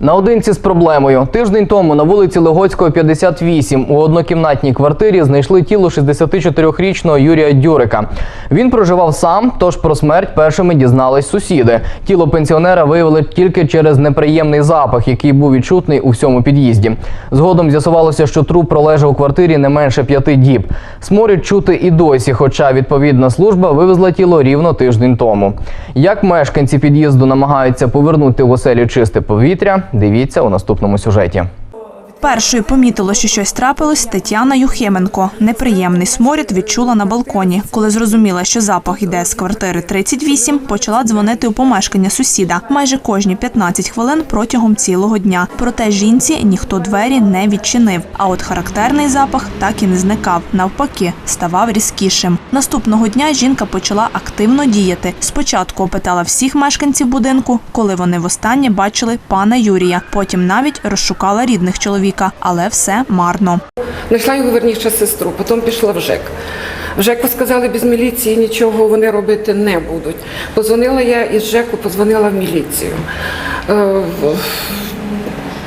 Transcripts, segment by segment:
Наодинці з проблемою. Тиждень тому на вулиці Легоцького, 58 у однокімнатній квартирі знайшли тіло 64-річного Юрія Дюрика. Він проживав сам, тож про смерть першими дізнались сусіди. Тіло пенсіонера виявили тільки через неприємний запах, який був відчутний у всьому під'їзді. Згодом з'ясувалося, що труп пролежав у квартирі не менше п'яти діб. Сморід чути і досі, хоча відповідна служба вивезла тіло рівно тиждень тому. Як мешканці під'їзду намагаються повернути в оселі чисте повітря, дивіться у наступному сюжеті. Першою помітило, що щось трапилось Тетяна Юхименко. Неприємний сморід відчула на балконі. Коли зрозуміла, що запах йде з квартири 38, почала дзвонити у помешкання сусіда майже кожні 15 хвилин протягом цілого дня. Проте жінці ніхто двері не відчинив. А от характерний запах так і не зникав. Навпаки, ставав різкішим. Наступного дня жінка почала активно діяти. Спочатку опитала всіх мешканців будинку, коли вони востаннє бачили пана Юрія. Потім навіть розшукала рідних чоловіка, але все марно. Знайшла його верніше сестру, потім пішла в ЖЕК. В ЖЕКу сказали, без міліції нічого вони робити не будуть. Позвонила я із ЖЕКу, позвонила в міліцію. Е,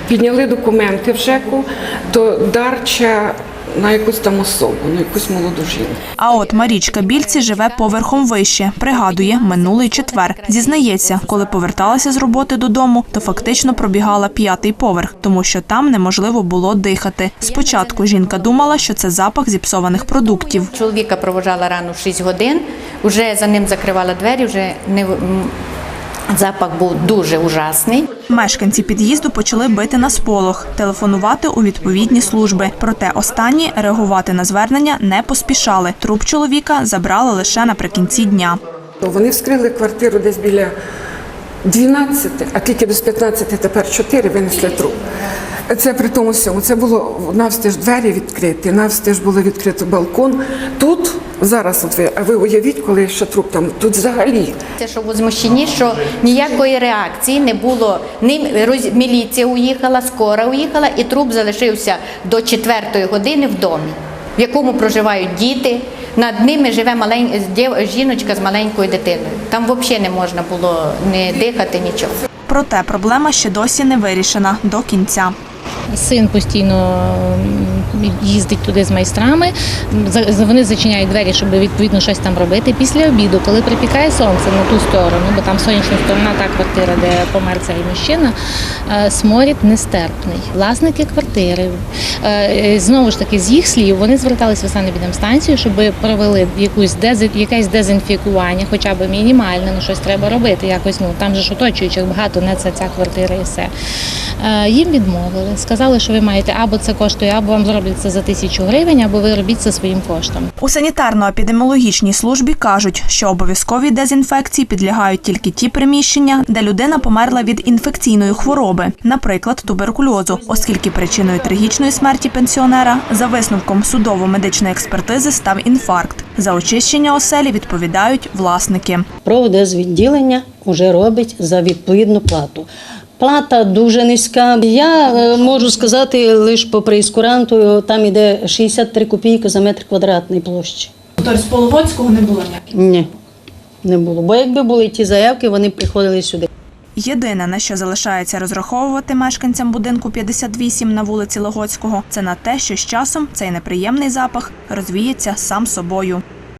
Підняли документи в ЖЕКу, то дарча на якусь там особу, на якусь молоду жінку. А от Марічка Більці живе поверхом вище. Пригадує, минулий четвер. Зізнається, коли поверталася з роботи додому, то фактично пробігала п'ятий поверх, тому що там неможливо було дихати. Спочатку жінка думала, що це запах зіпсованих продуктів. Чоловіка провожала рано в 6 годин, вже за ним закривала двері, вже не в- запах був дуже ужасний. Мешканці під'їзду почали бити на сполох, телефонувати у відповідні служби. Проте останні реагувати на звернення не поспішали. Труп чоловіка забрали лише наприкінці дня. Вони вскрили квартиру десь біля 12, а тільки без 15 тепер 4 винесли труп. Це при тому всьому. Це було навстеж двері відкриті, навстеж було відкрито балкон. Тут зараз, от ви, а ви уявіть, коли ще труп там, тут взагалі. Це що возмущені, що ніякої реакції не було. Ні роз- міліція уїхала, скора уїхала, і труп залишився до 4 години в домі, в якому проживають діти. Над ними живе малень... жіночка з маленькою дитиною. Там взагалі не можна було не дихати, нічого. Проте проблема ще досі не вирішена до кінця. Син постійно їздить туди з майстрами. Вони зачиняють двері, щоб відповідно щось там робити. Після обіду, коли припікає сонце на ту сторону, бо там сонячна сторона, та квартира, де помер цей мужчина, е, сморід нестерпний. Власники квартири знову ж таки з їх слів вони зверталися в санепідемстанцію, щоб провели якусь якесь дезінфікування, хоча б мінімальне, ну щось треба робити. Якось ну там же ж оточуючих багато, не це ця квартира і все. Е, Їм відмовили, сказали, що ви маєте або це коштує, або вам зроблять це за тисячу гривень, або ви робіть це своїм коштом. У санітарно-епідеміологічній службі кажуть, що обов'язковій дезінфекції підлягають тільки ті приміщення, де людина померла від інфекційної хвороби, наприклад, туберкульозу, оскільки причиною трагічної смерті пенсіонера за висновком судово-медичної експертизи став інфаркт. За очищення оселі відповідають власники. Проводезвідділення вже робить за відповідну плату. Плата дуже низька. Я е, можу сказати лише по прейскуранту, там іде 63 копійки за метр квадратний площі. Тобто з Половодського не було ніяких? Ні, не було. Бо якби були ті заявки, вони приходили сюди. Єдине, на що залишається розраховувати мешканцям будинку 58 на вулиці Логоцького, це на те, що з часом цей неприємний запах розвіється сам собою.